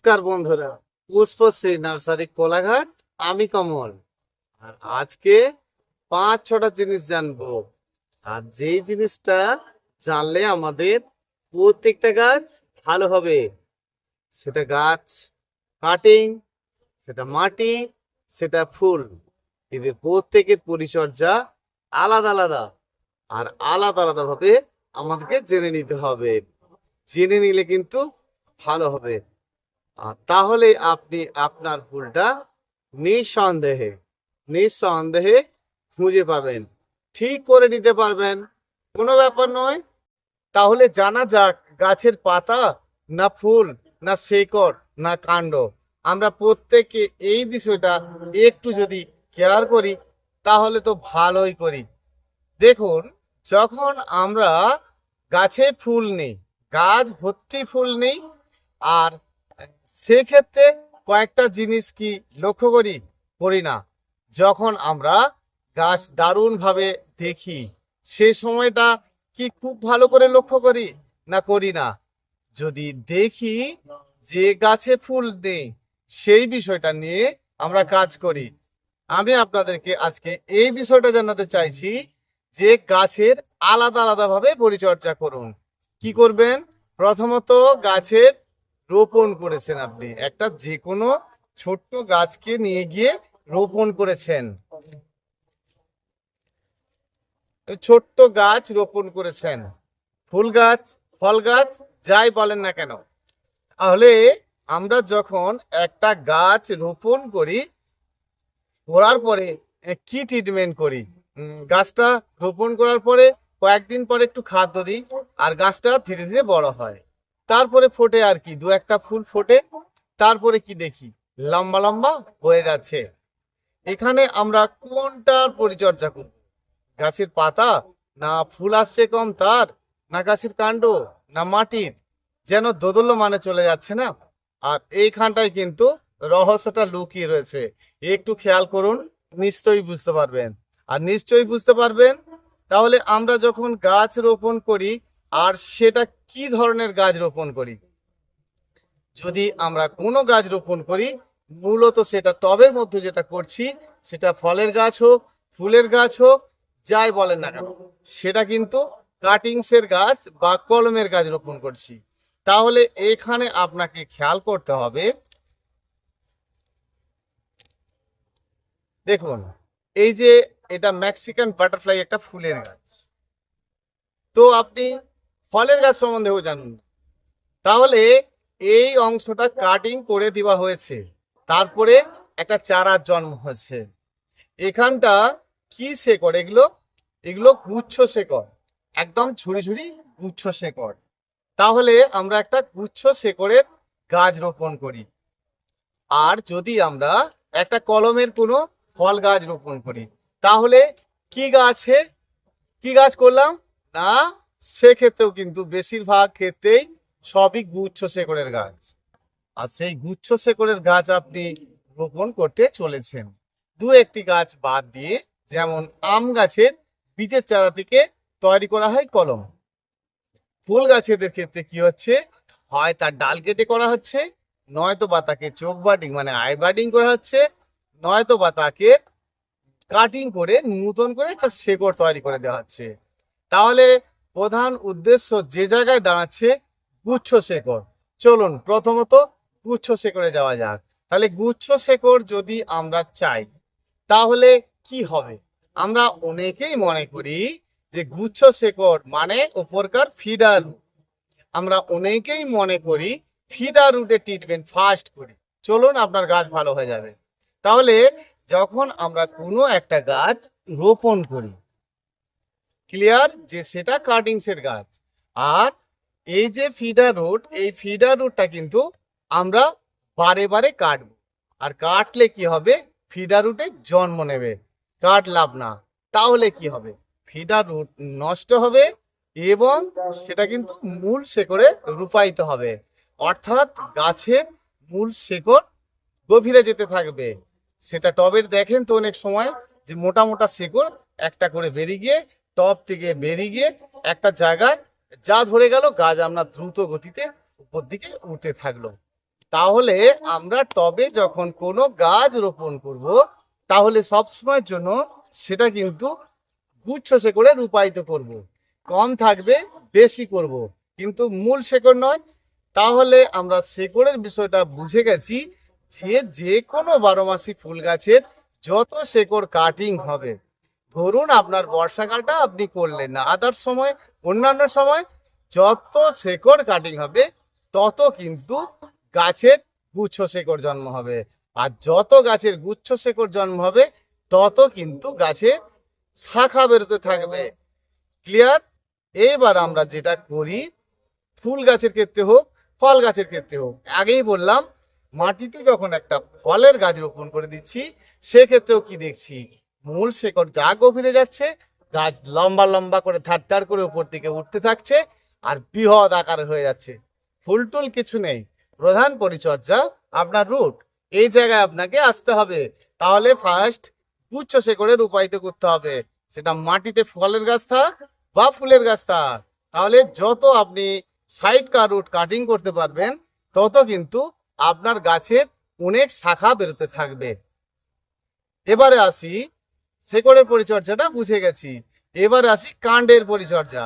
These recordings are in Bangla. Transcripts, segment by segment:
নমস্কার বন্ধুরা, পুষ্পশ্রী নার্সারি কোলাঘাট, আমি কমল। আর আজকে পাঁচ ছটা জিনিস জানব। আর যেই জিনিসটা জানলে আমাদের প্রত্যেকটা গাছ ভালো হবে, সেটা গাছ কাটিং, সেটা মাটি, সেটা ফুল। এদের প্রত্যেকের পরিচর্যা আলাদা আলাদা। আর আলাদা আলাদাভাবে আমাদেরকে জেনে নিতে হবে। জেনে নিলে কিন্তু ভালো হবে। তাহলে আপনি আপনার ফুলটা নিঃসন্দেহে নিঃসন্দেহে খুঁজে পাবেন। ঠিক করে নিতে পারবেন, কোনো ব্যাপার নয়। তাহলে জানা যাক গাছের পাতা না ফুল, না শেকড়, না কাণ্ড। আমরা প্রত্যেকে এই বিষয়টা একটু যদি কেয়ার করি, তাহলে তো ভালোই করি। দেখুন, যখন আমরা গাছে ফুল নেই, গাছ ভর্তি ফুল নেই, আর সেক্ষেত্রে কয়েকটা জিনিস কি লক্ষ্য করি? করি না। যখন আমরা গাছ দারুণভাবে দেখি, সে সময়টা কি খুব ভালো করে লক্ষ্য করি না করি না? যদি দেখি যে গাছে ফুল নেই, সেই বিষয়টা নিয়ে আমরা কাজ করি। আমি আপনাদেরকে আজকে এই বিষয়টা জানাতে চাইছি যে গাছের আলাদা আলাদাভাবে পরিচর্যা করুন। কি করবেন? প্রথমত গাছের রোপণ করেছেন আপনি। একটা যে কোনো ছোট্ট গাছকে নিয়ে গিয়ে রোপণ করেছেন। ছোট্ট গাছ রোপণ করেছেন। ফুল গাছ, ফল গাছ, যাই বলেন না কেন। তাহলে আমরা যখন একটা গাছ রোপণ করি, করার পরে কি ট্রিটমেন্ট করি? গাছটা রোপণ করার পরে কয়েকদিন পরে একটু খাদ্য দিই, আর গাছটা ধীরে ধীরে বড় হয়। তারপরে ফোটে আর কি, দু একটা ফুল ফোটে, তারপরে কি দেখি? লম্বা লম্বা হয়ে যাচ্ছে। এখানে আমরা কোনটার পরিচর্যা করব? গাছের পাতা না ফুল আসছে কম তার? না গাছের কাণ্ড? না মাটির? যেন দোদল্য মানে চলে যাচ্ছে না? আর এইখানটায় কিন্তু রহস্যটা লুকিয়ে রয়েছে। একটু খেয়াল করুন, নিশ্চয়ই বুঝতে পারবেন। আর নিশ্চয়ই বুঝতে পারবেন, তাহলে আমরা যখন গাছ রোপণ করি আর সেটা কি ধরনের গাছ রোপণ করি? যদি আমরা কোনো গাছ রোপণ করি, মূলত সেটা টবের মধ্যে যেটা করছি, সেটা ফলের গাছ হোক, ফুলের গাছ হোক, যাই বলেন না কেন, সেটা কিন্তু কাটিংসের গাছ বা কলমের গাছ রোপণ করছি। তাহলে এখানে আপনাকে খেয়াল করতে হবে, দেখুন, এই যে এটা মেক্সিকান বাটারফ্লাই একটা ফুলের গাছ। তো আপনি ফলের গাছ সম্বন্ধেও জানুন। তাহলে এই অংশটা কাটিং করে দেওয়া হয়েছে। তারপরে একটা চারার জন্ম হয়েছে। এখানটা কি শেকড় এগুলো? এগুলো গুচ্ছ শেকড়। একদম ঝুড়ি ঝুড়ি গুচ্ছ শেকড়। তাহলে আমরা একটা গুচ্ছ শেকড়ের গাছ রোপণ করি। আর যদি আমরা একটা কলমের কোনো ফল গাছ রোপণ করি, তাহলে কি গাছে কি গাছ করলাম? না সেক্ষেত্রেও কিন্তু বেশিরভাগ ক্ষেত্রেই সবই গুচ্ছ শেকড়ের গাছ। আর সেই গুচ্ছ শেকড়ের গাছ আপনি রোপণ করতে চলেছেন। দু একটি গাছ বাদ দিয়ে যেমন আম গাছের বীজের চারা থেকে তৈরি করা হয় কলম। ফুল গাছেদের ক্ষেত্রে কি হচ্ছে? হয় তার ডাল কেটে করা হচ্ছে, নয়তো বা তাকে চোখ বাটিং মানে আই বাটিং করা হচ্ছে, নয়তো বা তাকে কাটিং করে নতুন করে একটা শেকড় তৈরি করে দেওয়া হচ্ছে। তাহলে প্রধান উদ্দেশ্য যে জায়গায় দাঁড়াচ্ছে গুচ্ছ শেকড়। চলুন, প্রথমত গুচ্ছ শেকড়ে যাওয়া যাক। তাহলে গুচ্ছ শেকড় যদি আমরা চাই, তাহলে কি হবে? আমরা অনেকেই মনে করি যে গুচ্ছ শেকড় মানে উপরকার ফিডার আমরা অনেকেই মনে করি ফিডার রুটে ট্রিটমেন্ট ফার্স্ট করি। চলুন, আপনার গাছ ভালো হয়ে যাবে। তাহলে যখন আমরা কোনো একটা গাছ রোপণ করি ক্লিয়ার যে সেটা কাটিংসের গাছ। আর এই যে ফিডার রুট এই ফিডার রুটটা কিন্তু আমরা বারে বারে কাটবো। আর কাটলে কি হবে? ফিডার রুটে জন্ম নেবে। কাট লাভ না। তাহলে কি হবে? ফিডার রুট নষ্ট হবে এবং সেটা কিন্তু মূল শেকড়ে রূপায়িত হবে। অর্থাৎ গাছের মূল শেকড় গভীরে যেতে থাকবে। সেটা টবের দেখেন তো অনেক সময় যে মোটা মোটা শেকড় একটা করে বেরিয়ে গিয়ে টব থেকে বেরিয়ে গিয়ে একটা জায়গায় যা ধরে গেল, গাছ আপনার দ্রুত গতিতে উপর দিকে উঠতে থাকল তাহলে আমরা টবে যখন কোনো গাছ রোপণ করব, তাহলে সবসময়ের জন্য সেটা কিন্তু গুচ্ছ শেকড়ে রূপায়িত করব। কম থাকবে, বেশি করব। কিন্তু মূল শেকড় নয় তাহলে আমরা শেকড়ের বিষয়টা বুঝে গেছি যে যে কোনো বারো মাসি ফুল গাছের যত শেকড় কাটিং হবে ধরুন আপনার বর্ষাকালটা আপনি করলেন না, আদার সময়, অন্যান্য সময় যত শেকড় কাটিং হবে, তত কিন্তু গাছের গুচ্ছ শেকড় জন্ম হবে। আর যত গাছের গুচ্ছ শেকড় জন্ম হবে, তত কিন্তু গাছে শাখা বেরোতে থাকবে। ক্লিয়ার এবার আমরা যেটা করি, ফুল গাছের ক্ষেত্রে হোক, ফল গাছের ক্ষেত্রে হোক, আগেই বললাম, মাটিতে যখন একটা ফলের গাছ রোপণ করে দিচ্ছি, সেক্ষেত্রেও কি দেখছি? মূল শেকড় যা গভীরে যাচ্ছে, গাছ লম্বা লম্বা করে ধার ধার করে উপর দিকে উঠতে থাকছে আর বৃহৎ আকারে হয়ে যাচ্ছে। ফুল টুল কিছু নেই। প্রধান পরিচর্যা আপনার রুট। এই জায়গায় আপনাকে আসতে হবে। তাহলে ফার্স্ট গুচ্ছ শেকড়ে রূপায়িত করতে হবে। সেটা মাটিতে ফলের গাছ থাক বা ফুলের গাছ থাক তাহলে যত আপনি সাইড কার রুট কাটিং করতে পারবেন, তত কিন্তু আপনার গাছের অনেক শাখা বেরোতে থাকবে। এবারে আসি শেকড়ের পরিচর্যাটা বুঝে গেছি। এবার আসি কাণ্ডের পরিচর্যা।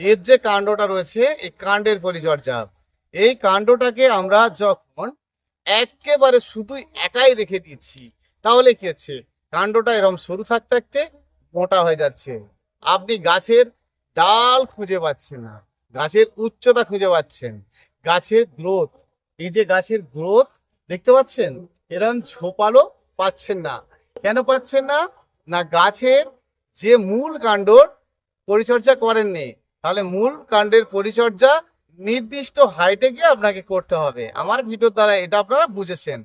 এর যে কাণ্ডটা রয়েছে, এই কাণ্ডের পরিচর্যা। এই কাণ্ডটাকে আমরা যখন একেবারে শুধু একাই রেখে দিচ্ছি, তাহলে কি হচ্ছে? কাণ্ডটা এরকম সরু থাকতে থাকতে মোটা হয়ে যাচ্ছে। আপনি গাছের ডাল খুঁজে পাচ্ছেন না, গাছের উচ্চতা খুঁজে পাচ্ছেন। গাছের গ্রোথ, এই যে গাছের গ্রোথ, দেখতে পাচ্ছেন? এরকম ঝোপালো পাচ্ছেন না। কেন পাচ্ছেন না? না গাছের যে মূল কাণ্ডর পরিচর্যা করেননি, তাহলে মূল কাণ্ডের পরিচর্যা নির্দিষ্ট হাইটে গিয়ে আপনাকে করতে হবে। আমার ভিডিওর দ্বারা এটা আপনারা বুঝেছেন।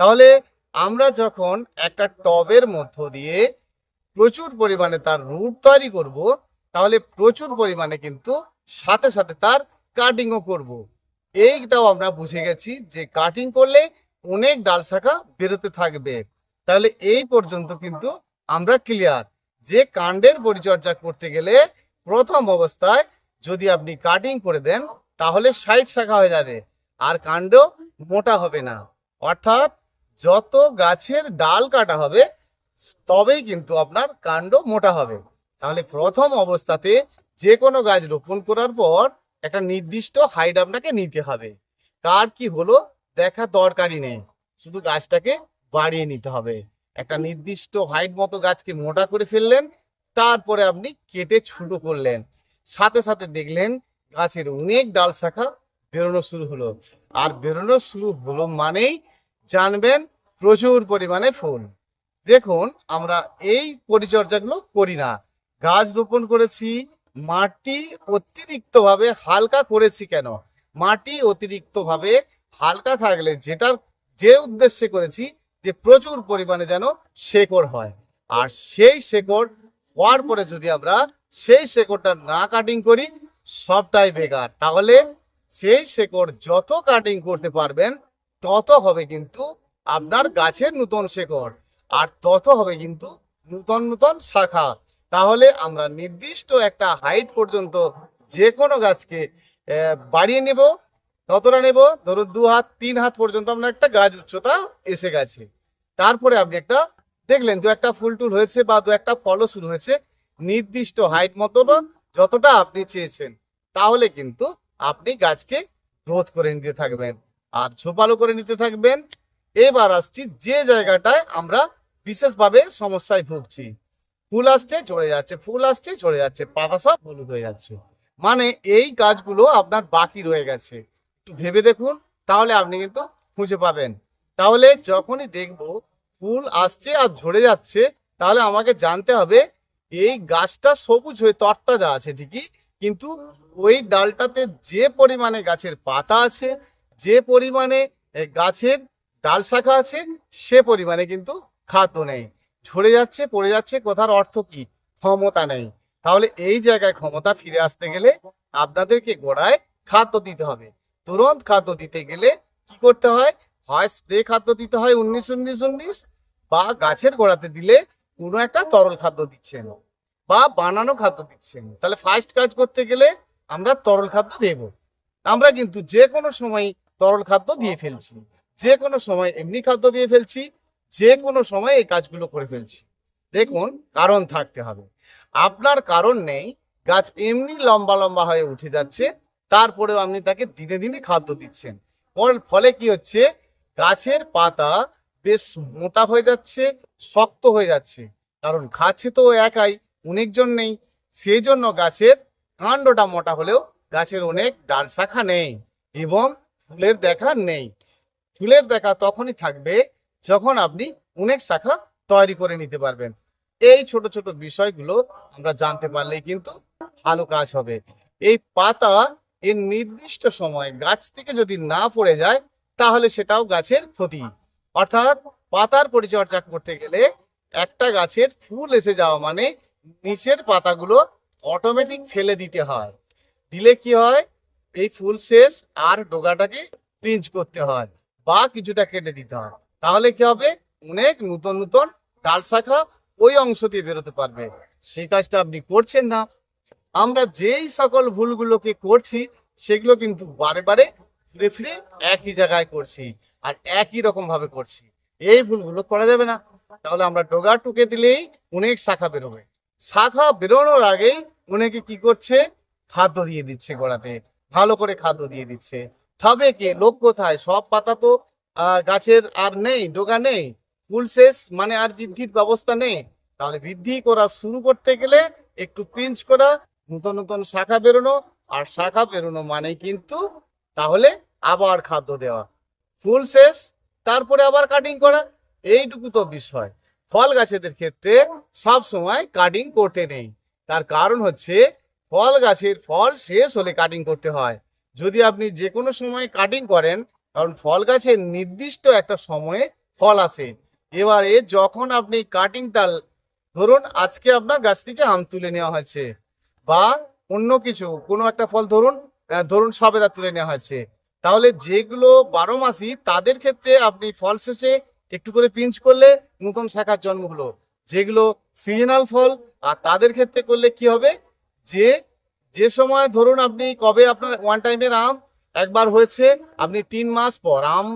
তাহলে আমরা যখন একটা টবের মধ্য দিয়ে প্রচুর পরিমাণে তার রুট তৈরি করব, তাহলে প্রচুর পরিমাণে কিন্তু সাথে সাথে তার কাটিংও করব। এইটাও আমরা বুঝে গেছি যে কাটিং করলে অনেক ডাল শাখা বেরোতে থাকবে। তাহলে এই পর্যন্ত কিন্তু আমরা ক্লিয়ার যে কাণ্ডের পরিচর্যা করতে গেলে প্রথম অবস্থায় যদি আপনি কাটিং করে দেন, তাহলে সাইড শাখা হয়ে যাবে। আর কাণ্ড মোটা হবে না। অর্থাৎ যত গাছের ডাল কাটা হবে, তবেই কিন্তু আপনার কাণ্ড মোটা হবে। তাহলে প্রথম অবস্থাতে যে কোনো গাছ রোপণ করার পর একটা নির্দিষ্ট হাইট আপনাকে নিতে হবে। কার কি হলো দেখা দরকারই নেই। শুধু গাছটাকে বাড়িয়ে নিতে হবে। একটা নির্দিষ্ট হাইট মতো গাছকে মোটা করে ফেললেন, তারপরে আপনি কেটে ছোট করলেন। সাথে সাথে দেখলেন গাছের অনেক ডাল শাখা বেরোনো শুরু হলো। আর বেরোনো শুরু হলো মানেই জানবেন প্রচুর পরিমাণে ফুল। দেখুন, আমরা এই পরিচর্যাগুলো করি না। গাছ রোপণ করেছি, মাটি অতিরিক্তভাবে হালকা করেছি কেন? মাটি অতিরিক্তভাবে হালকা থাকলে যেটার, যে উদ্দেশ্যে করেছি যে প্রচুর পরিমাণে যেন শেকড় হয়। আর সেই শেকড় হওয়ার পরে যদি আমরা সেই শেকড়টা না কাটিং করি, সবটাই বেকার। তাহলে সেই শেকড় যত কাটিং করতে পারবেন, তত হবে কিন্তু আপনার গাছের নূতন শেকড়। আর তত হবে কিন্তু নূতন নূতন শাখা। তাহলে আমরা নির্দিষ্ট একটা হাইট পর্যন্ত যে কোনো গাছকে বাড়িয়ে নেব। কতটা নেব। ধরুন দু হাত, তিন হাত পর্যন্ত আপনার একটা গাছ উচ্চতা এসে গেছে। তারপরে আপনি একটা, দেখলেন দু একটা ফুল টুল হয়েছে বা দু একটা ফলও শুরু হয়েছে। নির্দিষ্ট হাইট মতো না যতটা আপনি চেয়েছেন, তাহলে কিন্তু আপনি গাছকে গ্রোথ করে নিতে থাকবেন আর ঝোপালো করে নিতে থাকবেন। এবার আসছি যে জায়গাটায় আমরা বিশেষভাবে সমস্যায় ভুগছি। ফুল আসছে চড়ে যাচ্ছে, ফুল আসছে চড়ে যাচ্ছে, পাতা সব হলুদ হয়ে যাচ্ছে। মানে এই গাছগুলো আপনার বাকি রয়ে গেছে। একটু ভেবে দেখুন, তাহলে আপনি কিন্তু খুঁজে পাবেন। তাহলে যখনই দেখব ফুল আসছে আর ঝরে যাচ্ছে, তাহলে আমাকে জানতে হবে, এই গাছটা সবুজ হয়ে তরতাজা আছে ঠিকই, কিন্তু ওই ডালটাতে যে পরিমাণে গাছের পাতা আছে, যে পরিমাণে গাছের ডাল শাখা আছে, সে পরিমাণে কিন্তু খাদ্য নেই। ঝরে যাচ্ছে, পড়ে যাচ্ছে, কথার অর্থ কি? ক্ষমতা নেই। তাহলে এই জায়গায় ক্ষমতা ফিরে আসতে গেলে আপনাদেরকে গোড়ায় খাদ্য দিতে হবে। তুরন্ত খাদ্য দিতে গেলে কি করতে হয়? হয় স্প্রে খাদ্য দিতে হয় উনিশ উনিশ উনিশ বা গাছের গোড়াতে দিলে কোনো একটা তরল খাদ্য দিচ্ছেন বা বানানো খাদ্য দিচ্ছেন। তাহলে ফার্স্ট কাজ করতে গেলে আমরা তরল খাদ্য দেব। আমরা কিন্তু যে কোনো সময় তরল খাদ্য দিয়ে ফেলছি। যে কোনো সময় এমনি খাদ্য দিয়ে ফেলছি। যে কোনো সময় এই কাজগুলো করে ফেলছি। দেখুন, কারণ থাকতে হবে। আপনার কারণ নেই, গাছ এমনি লম্বা লম্বা হয়ে উঠে যাচ্ছে। তারপরেও আপনি তাকে দিনে দিনে খাদ্য দিচ্ছেন। ফলে কি হচ্ছে? গাছের পাতা বেশ মোটা হয়ে যাচ্ছে, শক্ত হয়ে যাচ্ছে। কারণ খাচ্ছে তো একাই, অনেকজন নেই। সেই জন্য গাছের কাণ্ডটা মোটা হলেও গাছের অনেক ডাল শাখা নেই এবং ফুলের দেখা নেই। ফুলের দেখা তখনই থাকবে যখন আপনি অনেক শাখা তৈরি করে নিতে পারবেন। এই ছোট ছোট বিষয়গুলো আমরা জানতে পারলেই কিন্তু ভালো কাজ হবে। এই পাতা এর নির্দিষ্ট সময় গাছ থেকে যদি না পড়ে যায়, তাহলে সেটাও গাছের ক্ষতি। অর্থাৎ পাতার পরিচর্যা করতে গেলে একটা গাছের ফুল এসে যাওয়া মানে নিচের পাতাগুলো অটোমেটিক ফেলে দিতে হয়। দিলে কি হয়? এই ফুল শেষ আর ডোগাটাকে পিঞ্চ করতে হয় বা কিছুটা কেটে দিতে হয়। তাহলে কি হবে? অনেক নতুন নতুন ডাল শাখা ওই অংশ দিয়ে বেরোতে পারবে। সেই কাজটা আপনি করছেন না। আমরা যেই সকল ভুলগুলোকে করছি, সেগুলো কিন্তু বারে বারে ফিরে ফিরে একই জায়গায় করছি আর একই রকম ভাবে করছি। এই ভুলগুলো করা যাবে না। তাহলে আমরা ডোগা টুকে দিলেই অনেক শাখা বেরোবে। শাখা বেরোনোর আগেই অনেকে কি করছে? খাদ্য দিয়ে দিচ্ছে গোড়াতে। ভালো করে খাদ্য দিয়ে দিচ্ছে। তবে কি, লোক কোথায়? সব পাতা তো গাছের আর নেই, ডোগা নেই। ফুল শেষ মানে আর বৃদ্ধির ব্যবস্থা নেই। তাহলে বৃদ্ধি করা শুরু করতে গেলে একটু পিঞ্চ করা নতুন নতুন শাখা বেরোনো, আর শাখা বেরোনো মানে কিন্তু তাহলে আবার খাদ্য দেওয়া। ফুল শেষ, তারপরে আবার কাটিং করা, এইটুকু তো বিষয়। ফল গাছেদের ক্ষেত্রে সব সময় কাটিং করতে নেই। তার কারণ হচ্ছে, ফল গাছের ফল শেষ হলে কাটিং করতে হয়। যদি আপনি যে কোনো সময় কাটিং করেন, কারণ ফল গাছের নির্দিষ্ট একটা সময়ে ফল আসে। এবারে যখন আপনি কাটিংটা ধরুন, আজকে আপনার গাছ থেকে আম তুলে নেওয়া হয়েছে। বা অন্য কিছু, কোনো একটা ফল ধরুন ধরুন সবেদা তুলে নেওয়া হয়েছে। তাহলে যেগুলো বারো মাসি, তাদের ক্ষেত্রে আপনি ফল শেষে একটু করে পিঞ্চ করলে নতুন শাখার জন্ম হলো। যেগুলো সিজনাল ফল, আর তাদের ক্ষেত্রে করলে কি হবে? যে যে সময় ধরুন আপনি কবে আপনার ওয়ান টাইমের আম একবার হয়েছে, আপনি তিন মাস পর, আম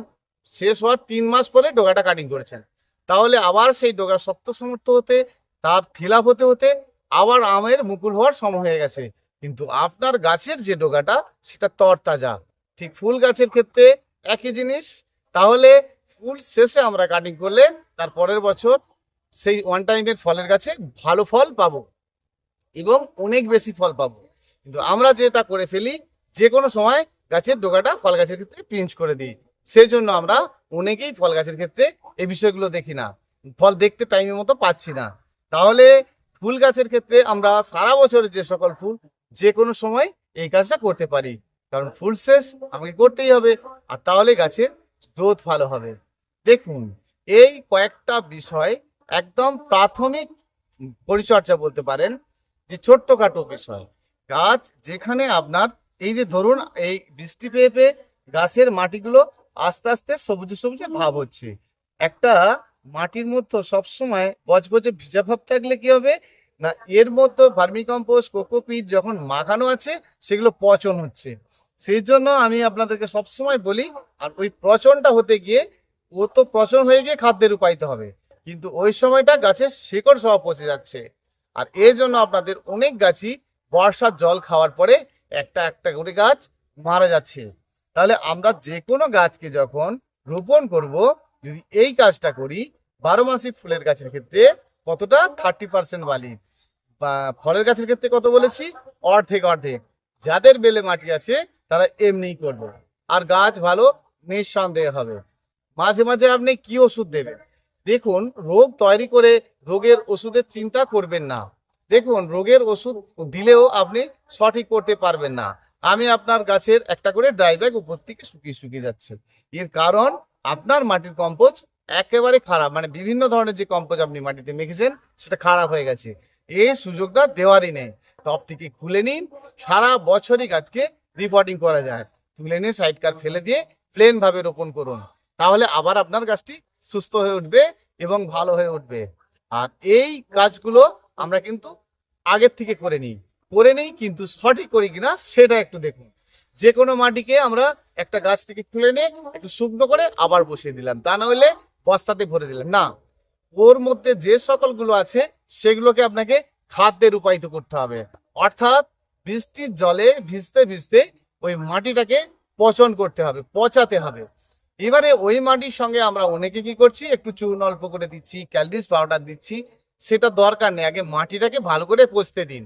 শেষ হওয়ার তিন মাস পরে ডোগাটা কাটিং করেছেন। তাহলে আবার সেই ডোগা শক্ত সমর্থ হতে, তার ফিলাপ হতে হতে আবার আমের মুকুল হওয়ার সময় হয়ে গেছে। কিন্তু আপনার গাছের যে ডোগাটা, সেটা তরতাজা। ঠিক ফুল গাছের ক্ষেত্রে একই জিনিস। তাহলে ফুল শেষে আমরা কাটিং করলে তার পরের বছর সেই ওয়ান টাইমের ফলের গাছে ভালো ফল পাবো এবং অনেক বেশি ফল পাবো। কিন্তু আমরা যেটা করে ফেলি যে কোনো সময় গাছের ডোকাটা ফল গাছের ক্ষেত্রে পিঞ্চ করে দিই। সেই জন্য আমরা অনেকেই ফল গাছের ক্ষেত্রে এই বিষয়গুলো দেখি না। ফল দেখতে টাইমের মতো পাচ্ছি না। তাহলে ফুল গাছের ক্ষেত্রে আমরা সারা বছরের যে সকল ফুল যে কোনো সময় এই কাজটা করতে পারি। কারণ ফুল শেষ আমাকে করতেই হবে, আর তাহলে গাছের গ্রোথ ভালো হবে। দেখুন, এই কয়েকটা বিষয় একদম প্রাথমিক পরিচর্যা বলতে পারেন, যে ছোট্টখাটো বিষয়। গাছ যেখানে আপনার, এই যে ধরুন, এই বৃষ্টি পেয়ে পেয়ে গাছের মাটিগুলো আস্তে আস্তে সবুজে সবুজে ভাব হচ্ছে। একটা মাটির মধ্যে সবসময় বজবজে ভিজা ভাব থাকলে কি হবে? না, এর মধ্যে ভার্মি কম্পোস্ট কোকোপিট যখন মাখানো আছে, সেগুলো পচন হচ্ছে। সেই জন্য আমি আপনাদেরকে সবসময় বলি, আর ওই পচনটা হতে গিয়ে, ও তো পচন হয়ে গিয়ে খাদ্যে রূপায়িত হবে। কিন্তু ওই সময়টা গাছের শেকড় সহ পচে যাচ্ছে। আর এই জন্য আপনাদের অনেক গাছই বর্ষার জল খাওয়ার পরে একটা একটা করে গাছ মারা যাচ্ছে। তাহলে আমরা যে কোনো গাছকে যখন রোপণ করব, যদি এই কাজটা করি, বারো মাসি ফুলের গাছের ক্ষেত্রে কতটা? থার্টি পার্সেন্ট বালি ফলের গাছের ক্ষেত্রে কত বলেছি? অর্ধেক অর্ধেক। যাদের বেলে মাটি আছে, তারা এমনিই করবে। আর গাছ ভালো, নিঃসন্দেহে হবে। মাঝে মাঝে আপনি কি ওষুধ দেবেন? দেখুন, রোগ তৈরি করে রোগের ওষুধের চিন্তা করবেন না। দেখুন, রোগের ওষুধ দিলেও আপনি সঠিক করতে পারবেন না। আমি আপনার গাছের একটা করে ড্রাই ব্যাগ উপর থেকে শুকিয়ে শুকিয়ে যাচ্ছে। এর কারণ, আপনার মাটির কম্পোজ একেবারে খারাপ। মানে বিভিন্ন ধরনের যে কম্পোজ আপনি মাটিতে মেখেছেন, সেটা খারাপ হয়ে গেছে। এই সুযোগটা দেওয়ারই নেই। টপ থেকে খুলে নিন, সারা বছরই গাছকে রিপোর্টিং করা যায়। তুলে নিয়ে সাইড কার ফেলে দিয়ে প্লেন ভাবে রোপণ করুন। তাহলে আবার আপনার গাছটি সুস্থ হয়ে উঠবে এবং ভালো হয়ে উঠবে। আর এই কাজগুলো আমরা কিন্তু আগের থেকে করে নিই। করে নেই কিন্তু সঠিক করি কিনা সেটা একটু দেখুন। যে কোনো মাটিকে আমরা একটা গাছ থেকে খুলে নিয়ে একটু শুকনো করে আবার বসিয়ে দিলাম। তা না হলে বস্তাতে ভরে দিলাম। না, ওর মধ্যে যে সকলগুলো আছে সেগুলোকে আপনাকে খাদ্যে রূপায়িত করতে হবে। অর্থাৎ বৃষ্টির জলে ভিজতে ভিজতে ওই মাটিটাকে পচন করতে হবে, পচাতে হবে। এবারে ওই মাটির সঙ্গে আমরা অনেকে কি করছি, একটু চুন অল্প করে দিচ্ছি ক্যালরিস পাউডার দিচ্ছি, সেটা দরকার নেই, আগে মাটিটাকে ভালো করে পচতে দিন।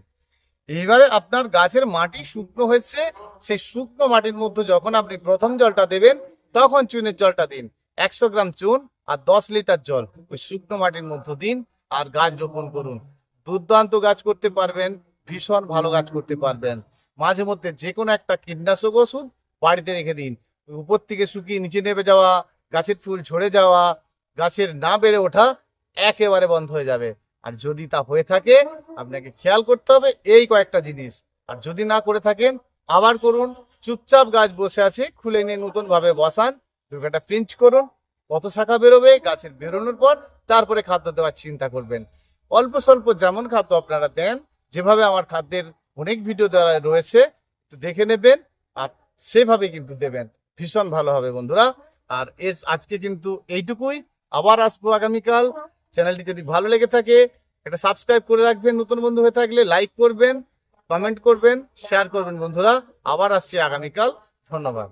এবারে আপনার গাছের মাটি শুকনো হয়েছে, সেই শুকনো মাটির মধ্যে যখন আপনি প্রথম জলটা দেবেন, তখন চুনের জলটা দিন। একশো গ্রাম চুন আর দশ লিটার জল ওই শুকনো মাটির মধ্যে দিন। আর গাছ রোপণ করুন। দুর্দান্ত গাছ করতে পারবেন, ভীষণ ভালো গাছ করতে পারবেন। মাঝে মধ্যে যে কোনো একটা কীটনাশক ওষুধ বাড়িতে রেখে দিন। উপর থেকে শুকিয়ে নিচে নেমে যাওয়া, গাছের ফুল ঝরে যাওয়া, গাছের না বেড়ে ওঠা একেবারে বন্ধ হয়ে যাবে। আর যদি তা হয়ে থাকে, আপনাকে খেয়াল করতে হবে এই কয়েকটা জিনিস। আর যদি না করে থাকেন, আবার করুন। চুপচাপ গাছ বসে আছে, খুলে নিয়ে নতুন ভাবে বসান, দুর্গাটা প্রিন্ট করুন কত শাখা বেরোবে, গাছের বেরোনোর পর তারপরে খাদ্য দেওয়ার চিন্তা করবেন। অল্প স্বল্প যেমন খাদ্য আপনারা দেন, যেভাবে আমার খাদ্যের অনেক ভিডিও দেওয়া রয়েছে দেখে নেবেন আর সেভাবে কিন্তু দেবেন। ভীষণ ভালো হবে বন্ধুরা। আর আজকে কিন্তু এইটুকুই। আবার আসব আগামীকাল। চ্যানেলটি যদি ভালো লেগে থাকে এটা সাবস্ক্রাইব করে রাখবেন। নতুন বন্ধু হয়ে থাকলে লাইক করবেন, কমেন্ট করবেন, শেয়ার করবেন বন্ধুরা। আবার আসছি আগামীকাল। ধন্যবাদ।